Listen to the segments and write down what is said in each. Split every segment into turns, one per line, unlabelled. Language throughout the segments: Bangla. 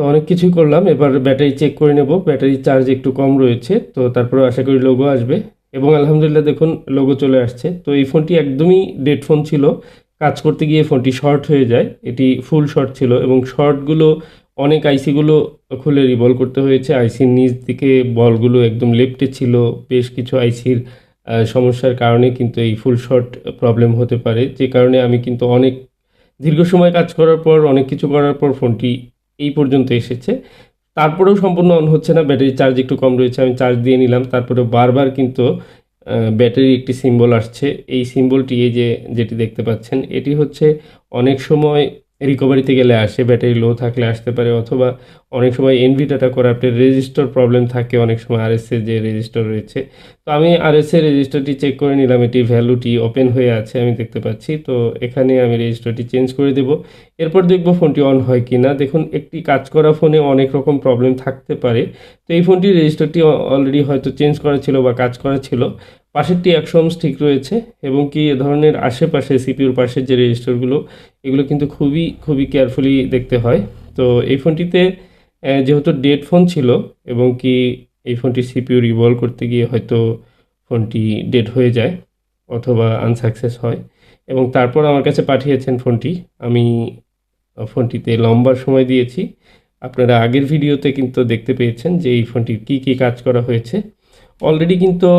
তো অনেক কিছুই করলাম। এবার ব্যাটারি চেক করে নেব। ব্যাটারি চার্জ একটু কম রয়েছে, তো তারপরে আশা করি লোগো আসবে। এবং আলহামদুলিল্লাহ দেখুন লোগো চলে আসছে। তো এই ফোনটি একদমই ডেড ফোন ছিল। কাজ করতে গিয়ে ফোনটি শর্ট হয়ে যায়। এটি ফুল শর্ট ছিল এবং শর্টগুলো অনেক আইসিগুলো খুলে রিভলভ করতে হয়েছে। আইসির নিচ দিকে বলগুলো একদম লেফটে ছিল। বেশ কিছু আইসির সমস্যার কারণে কিন্তু এই ফুল শর্ট প্রবলেম হতে পারে। যে কারণে আমি কিন্তু অনেক, দীর্ঘ সময় কাজ করার পর, অনেক কিছু করার পর ফোনটি এই পর্যন্ত এসেছে। তারপরেও সম্পূর্ণ অন হচ্ছে না ব্যাটারি চার্জ একটু কম রয়েছে, আমি চার্জ দিয়ে নিলাম। তারপরে বারবার কিন্তু ব্যাটারি একটি সিম্বল আসছে। এই সিম্বলটি এই যে, যেটি দেখতে পাচ্ছেন, এটি হচ্ছে অনেক সময় রিকভারিতে গেলে আসে ব্যাটারি লো থাকলে আসতে পারে, অথবা অনেক সময় এনভি ডাটা করাপ্টের রেজিস্টার প্রবলেম থাকে, অনেক সময় আরএসএ যে রেজিস্টার রয়েছে। তো আমি আর আরএসএ রেজিস্টারটি চেক করে নিলাম, এটি ভ্যালুটি ওপেন হয়ে আছে, আমি দেখতে পাচ্ছি। তো এখানে আমি রেজিস্টারটি চেঞ্জ করে দেব। এরপর দেখব ফোনটি অন হয় কি না দেখুন, একটি কাজ করা ফোনে অনেক রকম প্রবলেম থাকতে পারে। তো এই ফোনটির রেজিস্টারটি অলরেডি হয়তো চেঞ্জ করা ছিল বা কাজ করা ছিল। পাশেরটি একশো ঠিক রয়েছে এবং কি এ ধরনের আশেপাশে সিপিউর পাশের যে রেজিস্টারগুলো এগুলো কিন্তু খুবই খুবই কেয়ারফুলি দেখতে হয়। তো এই ফোনটিতে যেহেতু ডেড ফোন ছিল এবং কি এই ফোনটি সিপিউ রিভলভ করতে গিয়ে হয়তো ফোনটি ডেড হয়ে যায় অথবা আনসাকসেস হয় এবং তারপর আমার কাছে পাঠিয়েছেন ফোনটি। আমি ফোনটিতে লম্বা সময় দিয়েছি। আপনারা আগের ভিডিওতে কিন্তু দেখতে পেয়েছেন যে এই ফোনটির কী কী কাজ করা হয়েছে। অলরেডি কিন্তু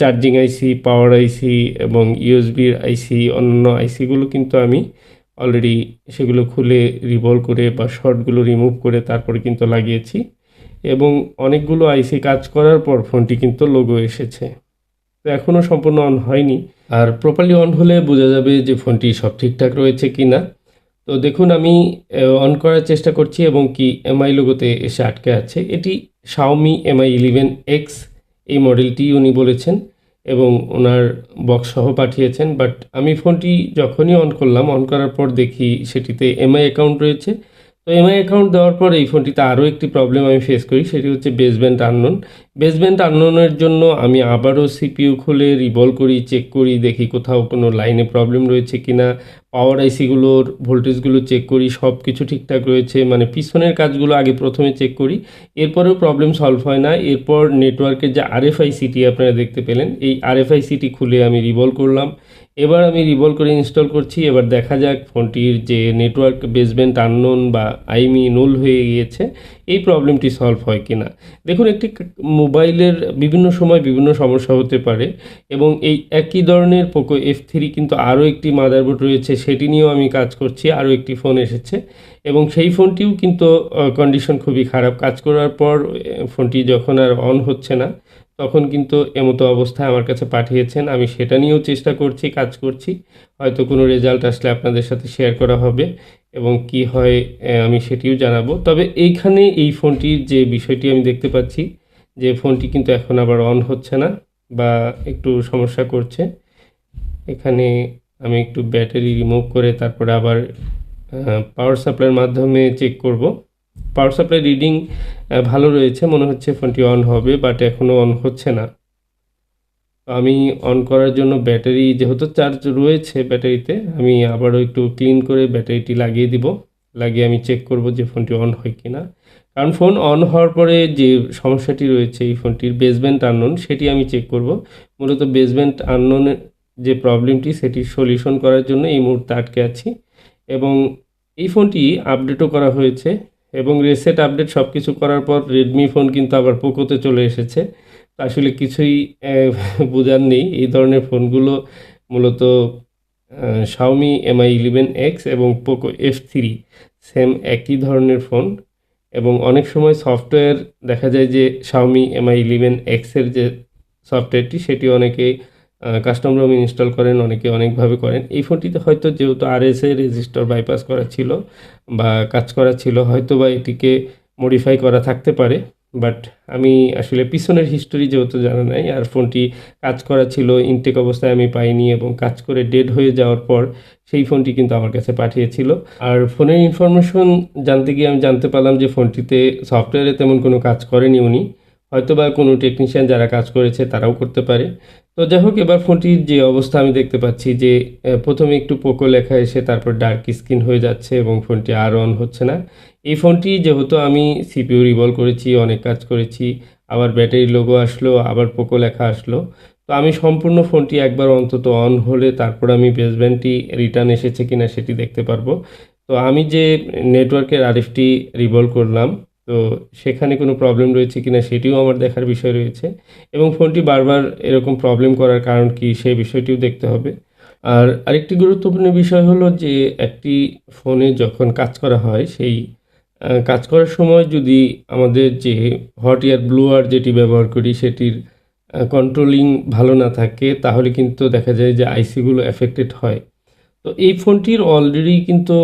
চার্জিং আইসি, পাওয়ার আইসি এবং ইউএসবির আইসি অন্য আইসিগুলো কিন্তু আমি অলরেডি সেগুলো খুলে রিভলভ করে বা শর্টগুলো রিমুভ করে তারপরে কিন্তু লাগিয়েছি। এবং অনেকগুলো আইসি কাজ করার পর ফোনটি কিন্তু লোগো এসেছে। তো এখনও সম্পূর্ণ অন হয়নি। আর প্রপারলি অন হলে বোঝা যাবে যে ফোনটি সব ঠিকঠাক রয়েছে কি না তো দেখুন, আমি অন করার চেষ্টা করছি এবং কি এমআই লোগোতে এসে আটকে আছে। এটি শাওমি এমআই ইলেভেন এক্স এই মডেলটি উনি বলেছেন। এবং ওনার বক্সসহ পাঠিয়েছেন বাট আমি ফোনটি যখনই অন করলাম অন করার পর দেখি সেটিতে এমআই অ্যাকাউন্ট রয়েছে। তো এমআই অ্যাকাউন্ট দেওয়ার পর এই ফোনটিতে আরও একটি প্রবলেম আমি ফেস করি, সেটি হচ্ছে বেসব্যান্ড আননোন বেসব্যান্ড আননোনের জন্য আমি আবারও সিপিইউ খুলে রিভলভ করি চেক করি, দেখি কোথাও কোনো লাইনে প্রবলেম রয়েছে কি না পাওয়ার আইসিগুলোর ভোল্টেজগুলো চেক করি সব কিছু ঠিকঠাক রয়েছে। মানে পিছনের কাজগুলো আগে প্রথমে চেক করি, এরপরেও প্রবলেম সলভ হয় না। এরপর নেটওয়ার্কের যে আরএফআই সিটি আপনারা দেখতে পেলেন, এই আরএফআই সিটি খুলে আমি রিভলভ করলাম। এবার আমি রিভলভ করে ইনস্টল করছি, এবার দেখা যাক ফোনটির যে নেটওয়ার্ক বেসমেন্ট আননোন বা আইমি নুল হয়ে গিয়েছে, এই প্রবলেমটি সলভ হয় কি না দেখুন, একটি মোবাইলের বিভিন্ন সময় বিভিন্ন সমস্যা হতে পারে এবং এই একই ধরনের পোকো এফ থ্রি কিন্তু আরও একটি মাদারবোর্ড রয়েছে, সেটি নিয়েও আমি কাজ করছি, আরও একটি ফোন এসেছে এবং সেই ফোনটিও কিন্তু কন্ডিশন খুবই খারাপ। কাজ করার পর ফোনটি যখন আর অন হচ্ছে না তখন কিন্তু এমতো অবস্থায় আমার কাছে পাঠিয়েছেন। আমি সেটা নিয়েও চেষ্টা করছি, কাজ করছি। হয়তো কোনো রেজাল্ট আসলে আপনাদের সাথে শেয়ার করা হবে এবং কি হয় আমি সেটিও জানাব। তবে এইখানে এই ফোনটির যে বিষয়টি আমি দেখতে পাচ্ছি, যে ফোনটি কিন্তু এখন আবার অন হচ্ছে না বা একটু সমস্যা করছে। এখানে আমি একটু ব্যাটারি রিমুভ করে তারপরে আবার পাওয়ার সাপ্লাইয়ের মাধ্যমে চেক করব। পাওয়ার সাপ্লাই রিডিং ভালো রয়েছে, মনে হচ্ছে ফোনটি অন হবে বাট এখনও অন হচ্ছে না। আমি অন করার জন্য ব্যাটারি যেহেতু চার্জ রয়েছে ব্যাটারিতে, আমি আবারও একটু ক্লিন করে ব্যাটারিটি লাগিয়ে দিব। লাগিয়ে আমি চেক করব যে ফোনটি অন হয় কি না কারণ ফোন অন হওয়ার পরে যে সমস্যাটি রয়েছে এই ফোনটির বেসমেন্ট আননোন সেটি আমি চেক করব। মূলত বেসমেন্ট আননোনের যে প্রবলেমটি সেটি সলিউশন করার জন্য এই মুহূর্তে আটকে আছি। এবং এই ফোনটি আপডেটও করা হয়েছে। এবং রেসেট আপডেট সব কিছু করার পর রেডমি ফোন কিন্তু আবার পোকোতে চলে এসেছে। আসলে কিছুই বোঝার নেই। এই ধরনের ফোনগুলো মূলত শাওমি এমআই ইলেভেন এক্স এবং পোকো এফ থ্রি সেম একই ধরনের ফোন এবং অনেক সময় সফটওয়্যার দেখা যায় যে শাওমি এমআই ইলেভেন এক্সের যে সফটওয়্যারটি সেটি অনেকেই কাস্টম রোম ইনস্টল করেন, অনেকে অনেকভাবে করেন। এই ফোনটিতে হয়তো যেহেতু R S A register bypass করা ছিল বা কাজ করা ছিল হয়তো বা এটিকে মডিফাই করা থাকতে পারে বাট আমি আসলে পিছনের হিস্টোরি যেহেতু জানা নাই, আর ফোনটি কাজ করা ছিল ইনটেক অবস্থায় আমি পাইনি এবং কাজ করে ডেড হয়ে যাওয়ার পর সেই ফোনটি কিন্তু আমার কাছে পাঠিয়েছিল। আর ফোনের ইনফরমেশন জানতে গিয়ে আমি জানতে পারলাম যে ফোনটিতে সফটওয়্যারে তেমন কোনো কাজ করেনি উনি। হয়তো বা কোনো টেকনিশিয়ান যারা কাজ করেছে তারাও করতে পারে। তো যাই হোক এবার ফোনটির যে অবস্থা আমি দেখতে পাচ্ছি যে প্রথমে একটু পোকো লেখা এসে তারপর ডার্ক স্ক্রিন হয়ে যাচ্ছে এবং ফোনটি আর অন হচ্ছে না। এই ফোনটি যেহেতু আমি সিপিইউ রিভলভ করেছি, অনেক কাজ করেছি, আবার ব্যাটারি লোগো আসলো, আবার পোকো লেখা আসলো। তো আমি সম্পূর্ণ ফোনটি একবার অন্তত অন হলে তারপর আমি বেসব্যান্ডটি রিটার্ন এসেছে কিনা সেটি দেখতে পারব। তো আমি যে নেটওয়ার্কের আরএফটি রিভলভ করলাম তো সেখানে কোনো প্রবলেম রয়েছে কি না সেটিও আমার দেখার বিষয় রয়েছে। এবং ফোনটি বারবার এরকম প্রবলেম করার কারণ কি সেই বিষয়টিও দেখতে হবে। আর আরেকটি গুরুত্বপূর্ণ বিষয় হলো যে একটি ফোনে যখন কাজ করা হয়, সেই কাজ করার সময় যদি আমাদের যে হট এয়ার ব্লুয়ার যেটি ব্যবহার করি, সেটির কন্ট্রোলিং ভালো না থাকে, তাহলে কিন্তু দেখা যায় যে আইসিগুলো এফেক্টেড হয়। তো এই ফোনটির অলরেডি কিন্তু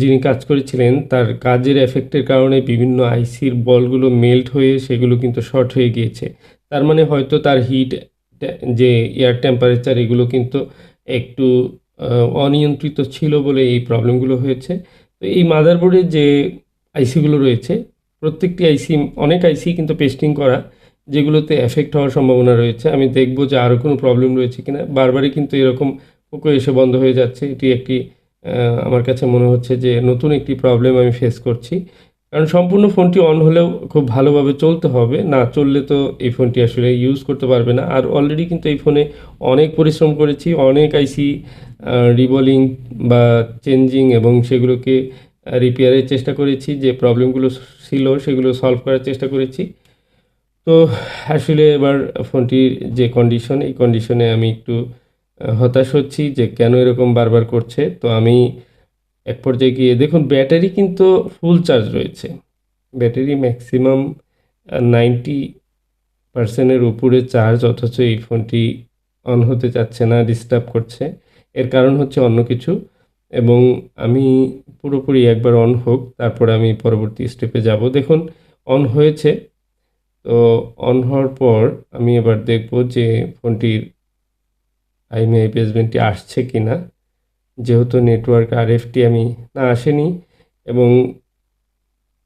যিনি কাজ করেছিলেন, তার কাজের এফেক্টের কারণে বিভিন্ন আইসির বলগুলো মেল্ট হয়ে সেগুলো কিন্তু শর্ট হয়ে গিয়েছে। তার মানে হয়তো তার হিট যে এয়ার টেম্পারেচার এগুলো কিন্তু একটু অনিয়ন্ত্রিত ছিল বলে এই প্রবলেমগুলো হয়েছে। তো এই মাদারবোর্ডে যে আইসিগুলো রয়েছে, প্রত্যেকটি আইসি অনেক আইসি কিন্তু পেস্টিং করা, যেগুলোতে এফেক্ট হওয়ার সম্ভাবনা রয়েছে। আমি দেখব যে আরও কোনো প্রবলেম রয়েছে কিনা। বারবারই কিন্তু এরকম পোকো এসে বন্ধ হয়ে যাচ্ছে। এটি একটি আমার কাছে মনে হচ্ছে যে নতুন একটি প্রবলেম আমি ফেস করছি। কারণ সম্পূর্ণ ফোনটি অন হলেও খুব ভালোভাবে চলতে হবে। না চললে তো এই ফোনটি আসলে ইউজ করতে পারবে না। আর অলরেডি কিন্তু এই ফোনে অনেক পরিশ্রম করেছি, অনেক আইসি রিবলিং বা চেঞ্জিং এবং সেগুলোকে রিপেয়ারের চেষ্টা করেছি। যে প্রবলেমগুলো ছিল সেগুলো সলভ করার চেষ্টা করেছি। তো আসলে এবার ফোনটির যে কন্ডিশন এই কন্ডিশনে আমি একটু হতাশ হচ্ছি যে কেন এরকম বারবার করছে। তো আমি এক পর্যায়ে গিয়ে দেখুন, ব্যাটারি কিন্তু ফুল চার্জ রয়েছে। ব্যাটারি ম্যাক্সিমাম নাইনটি পার্সেন্টের উপরে চার্জ অথচ এই ফোনটি অন হতে চাচ্ছে না ডিস্টার্ব করছে। এর কারণ হচ্ছে অন্য কিছু। এবং আমি পুরোপুরি একবার অন হোক, তারপরে আমি পরবর্তী স্টেপে যাব। দেখুন অন হয়েছে। তো অন হওয়ার পর আমি এবার দেখব যে ফোনটির আইমিআই বেসমেন্টটি আসছে কি না যেহেতু নেটওয়ার্ক আর এফটি আমি না আসেনি এবং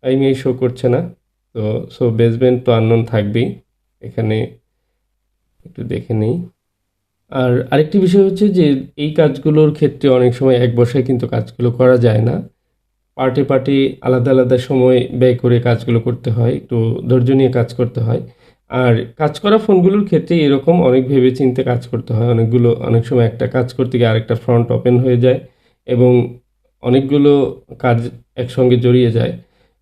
আইমিআই শো করছে না, তো সো বেসমেন্ট তো আননোন থাকবেই, এখানে একটু দেখে নেই। আর আরেকটি বিষয় হচ্ছে যে, এই কাজগুলোর ক্ষেত্রে অনেক সময় এক বসায় কিন্তু কাজগুলো করা যায় না। পার্টে পার্টে আলাদা আলাদা সময় ব্যয় করে কাজগুলো করতে হয়, একটু ধৈর্য নিয়ে কাজ করতে হয়। আর কাজ করা ফোনগুলোর ক্ষেত্রে এরকম অনেক ভেবে চিন্তে কাজ করতে হয়। অনেকগুলো, অনেক সময় একটা কাজ করতে গিয়ে আরেকটা ফ্রন্ট ওপেন হয়ে যায় এবং অনেকগুলো কাজ একসঙ্গে জড়িয়ে যায়।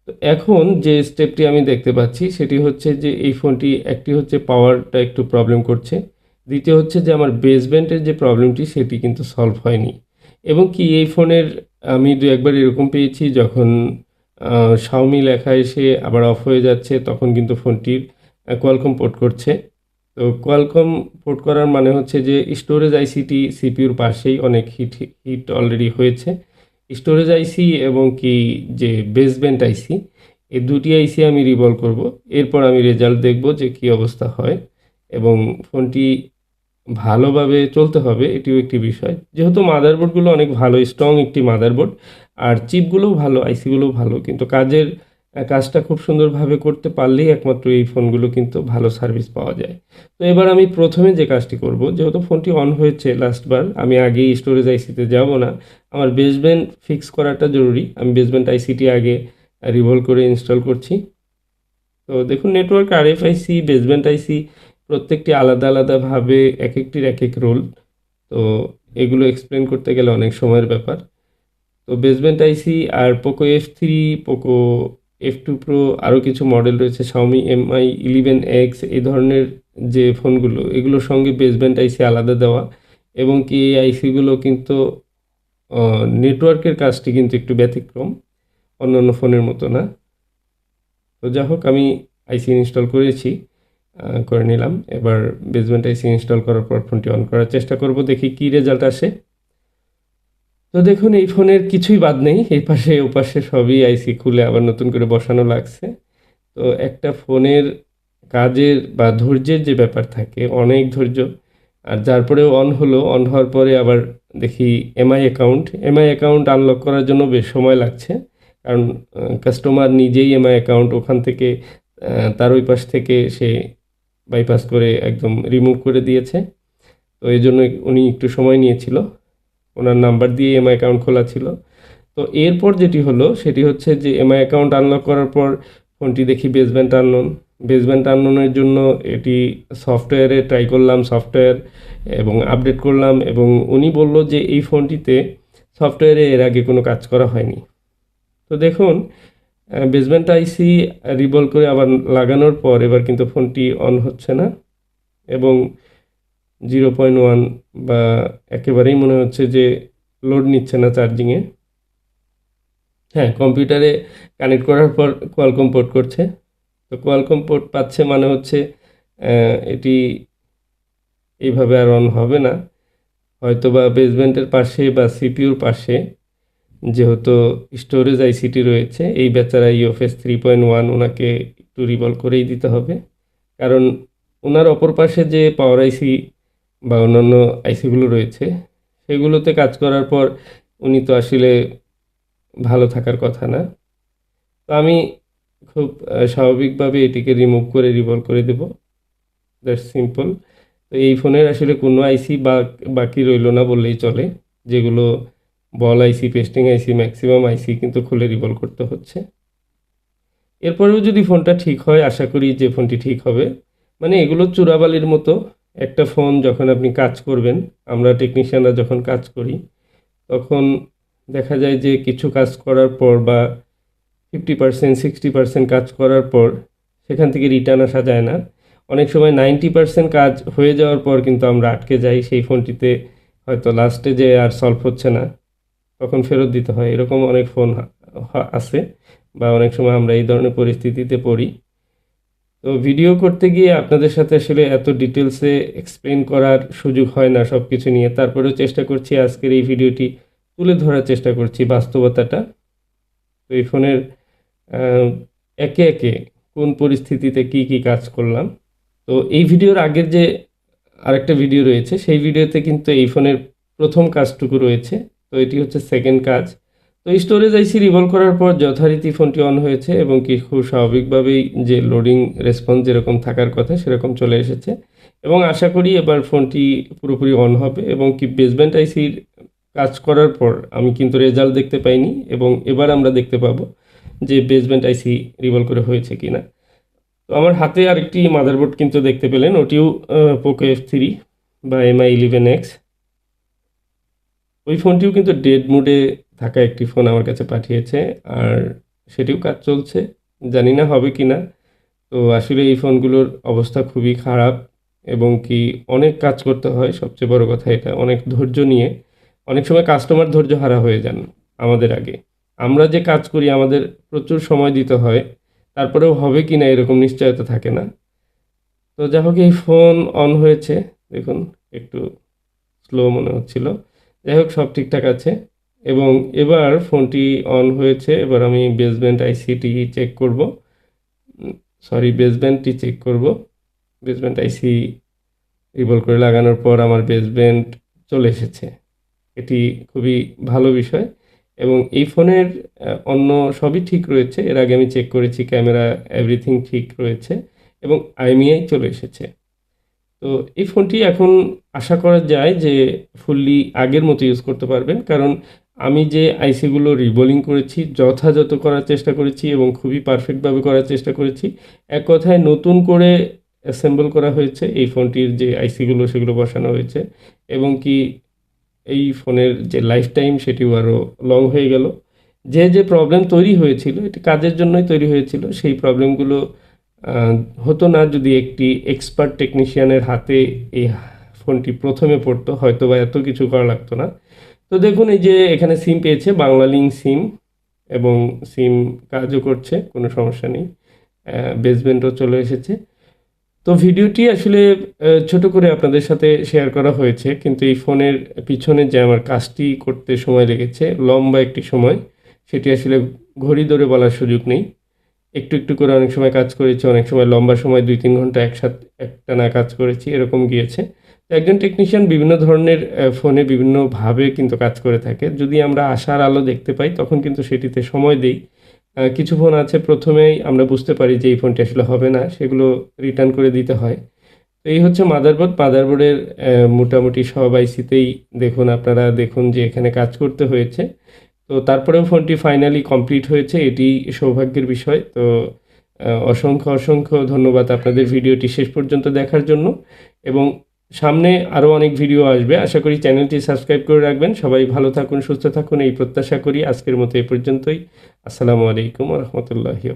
তো এখন যে স্টেপটি আমি দেখতে পাচ্ছি সেটি হচ্ছে যে এই ফোনটি একটি হচ্ছে পাওয়ারটা একটু প্রবলেম করছে। দ্বিতীয় হচ্ছে যে আমার বেসব্যান্ডের যে প্রবলেমটি সেটি কিন্তু সলভ হয়নি। এবং কি এই ফোনের আমি দু একবার এরকম পেয়েছি যখন শাওমি লেখা এসে আবার অফ হয়ে যাচ্ছে, তখন কিন্তু ফোনটির কোয়ালকম পোর্ট করছে। তো কোয়ালকম পোর্ট করার মানে হচ্ছে যে স্টোরেজ আইসিটি সিপিউর পাশেই অনেক হিট হিট অলরেডি হয়েছে। স্টোরেজ আইসি এবং কি যে বেসব্যান্ড আইসি এই দুটি আইসি আমি রিভলভ করব। এরপর আমি রেজাল্ট দেখব যে কি অবস্থা হয় এবং ফোনটি ভালোভাবে চলতে হবে, এটিও একটি বিষয়। যেহেতু মাদারবোর্ডগুলো অনেক ভালো স্ট্রং একটি মাদারবোর্ড আর চিপগুলোও ভালো আইসিগুলোও ভালো, কিন্তু কাজের কাজটা খুব সুন্দরভাবে করতে পারলেই একমাত্র এই ফোনগুলো কিন্তু ভালো সার্ভিস পাওয়া যায়। তো এবার আমি প্রথমে যে কাজটি করব, যেহেতু ফোনটি অন হয়েছে লাস্টবার আমি আগেই স্টোরেজ আইসিতে যাব না। আমার বেসব্যান্ড ফিক্স করাটা জরুরি। আমি বেসব্যান্ড আইসিটি আগে রিভলভ করে ইনস্টল করছি। তো দেখুন network R F IC baseband IC প্রত্যেকটি আলাদা আলাদাভাবে এক একটির এক এক রোল তো এগুলো এক্সপ্লেন করতে গেলে অনেক সময়ের ব্যাপার। তো বেসমেন্ট আইসি আর Poco F three Poco F two pro আরও কিছু মডেল রয়েছে শাওমি এমআই ইলেভেন এক্স এই ধরনের যে ফোনগুলো এগুলোর সঙ্গে বেসমেন্ট আইসি আলাদা দেওয়া এবং কি এই আইসিগুলো কিন্তু নেটওয়ার্কের কাজটি কিন্তু একটু ব্যতিক্রম অন্য অন্য ফোনের মতো না। তো যা হোক, আমি আইসি ইনস্টল করেছি করে নিলাম। এবার বেসমেন্ট আইসি ইনস্টল করার পর ফোনটি অন করার চেষ্টা করব, দেখি কি রেজাল্ট আসে। তো দেখুন, এই ফোনের কিছুই বাদ নেই। এই পাশে, ও পাশে সবই আইসি খুলে আবার নতুন করে বসানো লাগছে। তো একটা ফোনের কাজের বা ধৈর্যের যে ব্যাপার থাকে, অনেক ধৈর্য। আর যার পরেও অন হলো অন হওয়ার পরে আবার দেখি Mi account Mi account unlock করার জন্য বেশ সময় লাগছে। কারণ কাস্টমার নিজেই এমআই অ্যাকাউন্ট ওখান থেকে তার ওই পাশ থেকে সে বাইপাস করে একদম রিমুভ করে দিয়েছে। তো এই জন্য উনি একটু সময় নিয়েছিল। ওনার নাম্বার দিয়ে এমআই অ্যাকাউন্ট খোলা ছিল। তো এরপর যেটি হলো, সেটি হচ্ছে যে এমআই অ্যাকাউন্ট আনলক করার পর ফোনটি দেখি বেসমেন্ট আননোন বেসমেন্ট আননোনের জন্য এটি সফটওয়্যারে ট্রাই করলাম সফটওয়্যার এবং আপডেট করলাম এবং উনি বলল যে এই ফোনটিতে সফটওয়্যারে এর আগে কোনো কাজ করা হয়নি। তো দেখুন বেসমেন্ট আইসি রিবল করে আবার লাগানোর পর এবার কিন্তু ফোনটি অন হচ্ছে না। এবং জিরো পয়েন্ট ওয়ান বা একেবারেই মনে হচ্ছে যে লোড নিচ্ছে না চার্জিংয়ে। হ্যাঁ কম্পিউটারে কানেক্ট করার পর কোয়ালকম পোর্ট করছে। তো কোয়ালকম পোর্ট পাচ্ছে মানে হচ্ছে এটি এইভাবে আর অন হবে না। হয়তো বা বেসমেন্টের পাশে বা সিপিউর পাশে যেহেতু স্টোরেজ আইসিটি রয়েছে, এই বেচারা ইউএফএস থ্রি পয়েন্ট ওয়ান ওনাকে একটু রিভলভ করেই দিতে হবে। কারণ ওনার অপর পাশে যে পাওয়ার আইসি বা অন্যান্য আইসিগুলো রয়েছে, সেগুলোতে কাজ করার পর উনি তো আসলে ভালো থাকার কথা না। তো আমি খুব স্বাভাবিকভাবে এটিকে রিমুভ করে রিভলভ করে দেব। দ্যাটস সিম্পল তো এই ফোনের আসলে কোনো আইসি বা, বাকি রইল না বললেই চলে। যেগুলো বল আইসি পেস্টিং আইসি ম্যাক্সিমাম আইসি কিন্তু খুলে রিভলভ করতে হচ্ছে। এরপরেও যদি ফোনটা ঠিক হয়, আশা করি যে ফোনটি ঠিক হবে। মানে এগুলো চূড়াবালির মতো। একটা ফোন যখন আপনি কাজ করবেন, আমরা টেকনিশিয়ানরা যখন কাজ করি, তখন দেখা যায় যে কিছু কাজ করার পর বা ফিফটি পার্সেন্ট সিক্সটি পার্সেন্ট কাজ করার পর সেখান থেকে রিটার্ন আসা যায় না। অনেক সময় নাইনটি পার্সেন্ট কাজ হয়ে যাওয়ার পর কিন্তু আমরা আটকে যাই, সেই ফোনটিতে হয়তো লাস্টে যে আর সলভ হচ্ছে না, তখন ফেরত দিতে হয়। এরকম অনেক ফোন আছে বা অনেক সময় আমরা এই ধরনের পরিস্থিতিতে পড়ি। তো ভিডিও করতে গিয়ে আপনাদের সাথে আসলে এত ডিটেলসে এক্সপ্লেন করার সুযোগ হয় না সব কিছু নিয়ে। তারপরেও চেষ্টা করছি আজকের এই ভিডিওটি তুলে ধরার চেষ্টা করছি বাস্তবতাটা। তো এই ফোনের একে একে কোন পরিস্থিতিতে কি কি কাজ করলাম। তো এই ভিডিওর আগের যে আরেকটা ভিডিও রয়েছে, সেই ভিডিওতে কিন্তু এই ফোনের প্রথম কাজটুকু রয়েছে। তো এটি হচ্ছে সেকেন্ড কাজ। তো স্টোরেজ আইসি রিভলভ করার পর যথারীতি ফোনটি অন হয়েছে এবং কি খুব স্বাভাবিকভাবেই যে লোডিং রেসপন্স যেরকম থাকার কথা সেরকম চলে এসেছে। এবং আশা করি এবার ফোনটি পুরোপুরি অন হবে এবং কি বেসমেন্ট আইসির কাজ করার পর আমি কিন্তু রেজাল্ট দেখতে পাইনি এবং এবার আমরা দেখতে পাবো যে বেসমেন্ট আইসি রিভলভ করে হয়েছে কিনা। তো আমার হাতে আরেকটি মাদারবোর্ড কিন্তু দেখতে পেলেন, ওটিও পোকো এফ থ্রি বা এমআই ইলেভেন এক্স ওই ফোনটিও কিন্তু ডেড মুডে থাকা একটি ফোন আমার কাছে পাঠিয়েছে আর সেটিও কাজ চলছে। জানি না হবে কি না তো আসলে এই ফোনগুলোর অবস্থা খুবই খারাপ এবং কি অনেক কাজ করতে হয়। সবচেয়ে বড় কথা এটা, অনেক ধৈর্য নিয়ে। অনেক সময় কাস্টমার ধৈর্য হারা হয়ে যান আমাদের আগে। আমরা যে কাজ করি, আমাদের প্রচুর সময় দিতে হয়। তারপরেও হবে কি না এরকম নিশ্চয়তা থাকে না। তো যাই হোক, এই ফোন অন হয়েছে। দেখুন, একটু স্লো মনে হচ্ছিল। যাই হোক, সব ঠিকঠাক আছে। এবং এবার ফোনটি অন হয়েছে, এবার আমি বেসমেন্ট আইসিটি চেক করব। সরি বেসমেন্টটি চেক করব। বেসমেন্ট আইসি রিভল করে লাগানোর পর আমার বেসমেন্ট চলে এসেছে। এটি খুবই ভালো বিষয় এবং এই ফোনের অন্য সবই ঠিক রয়েছে। এর আগে আমি চেক করেছি ক্যামেরা এভরিথিং ঠিক রয়েছে এবং আইমিআই চলে এসেছে। তো এই ফোনটি এখন আশা করা যায় যে ফুললি আগের মতো ইউজ করতে পারবেন। কারণ আমি যে আইসিগুলো রিবোলিং করেছি, যথাযথ করার চেষ্টা করেছি এবং খুবই পারফেক্টভাবে করার চেষ্টা করেছি, এক কথায় নতুন করে অ্যাসেম্বল করা হয়েছে এই ফোনটির যে আইসিগুলো সেগুলো বসানো হয়েছে এবং কি এই ফোনের যে লাইফ টাইম সেটিও আরও লং হয়ে গেল। যে যে প্রবলেম তৈরি হয়েছিল, এটি কাজের জন্যই তৈরি হয়েছিল, সেই প্রবলেমগুলো হতো না যদি একটি এক্সপার্ট টেকনিশিয়ানের হাতে এই ফোনটি প্রথমে পড়তো হয়তো বা এত কিছু করা লাগতো না। তো দেখুন, এই যে এখানে সিম পেয়েছে বাংলা লিঙ্ক সিম এবং সিম কাজও করছে, কোনো সমস্যা নেই। বেসমেন্টও চলে এসেছে। তো ভিডিওটি আসলে ছোট করে আপনাদের সাথে শেয়ার করা হয়েছে, কিন্তু এই ফোনের পিছনে যে আমার কাজটি করতে সময় লেগেছে, লম্বা একটি সময়, সেটি আসলে ঘড়ি ধরে বলার সুযোগ নেই। একটু একটু করে অনেক সময় কাজ করেছি, অনেক সময় লম্বা সময়, দুই তিন ঘণ্টা একসাথে একটানা কাজ করেছি, এরকম গিয়েছে। একজন টেকনিশিয়ান বিভিন্ন ধরনের ফোনে বিভিন্নভাবে কিন্তু কাজ করে থাকে। যদি আমরা আশার আলো দেখতে পাই, তখন কিন্তু সেটিতে সময় দেই। কিছু ফোন আছে, প্রথমেই আমরা বুঝতে পারি যে এই ফোনটি আসলে হবে না, সেগুলো রিটার্ন করে দিতে হয়। তো এই হচ্ছে মাদারবোর্ড মাদারবোর্ডের মোটামুটি সব আইসিতেই দেখুন আপনারা, দেখুন যে এখানে কাজ করতে হয়েছে। তো তারপরেও ফোনটি ফাইনালি কমপ্লিট হয়েছে, এটি সৌভাগ্যের বিষয়। তো অসংখ্য অসংখ্য ধন্যবাদ আপনাদের ভিডিওটি শেষ পর্যন্ত দেখার জন্য। এবং সামনে আরও অনেক ভিডিও আসবে। আশা করি চ্যানেলটি সাবস্ক্রাইব করে রাখবেন। সবাই ভালো থাকুন, সুস্থ থাকুন, এই প্রত্যাশা করি আজকের মতো এ পর্যন্তই। আসসালামু আলাইকুম রহমতুল্লাহি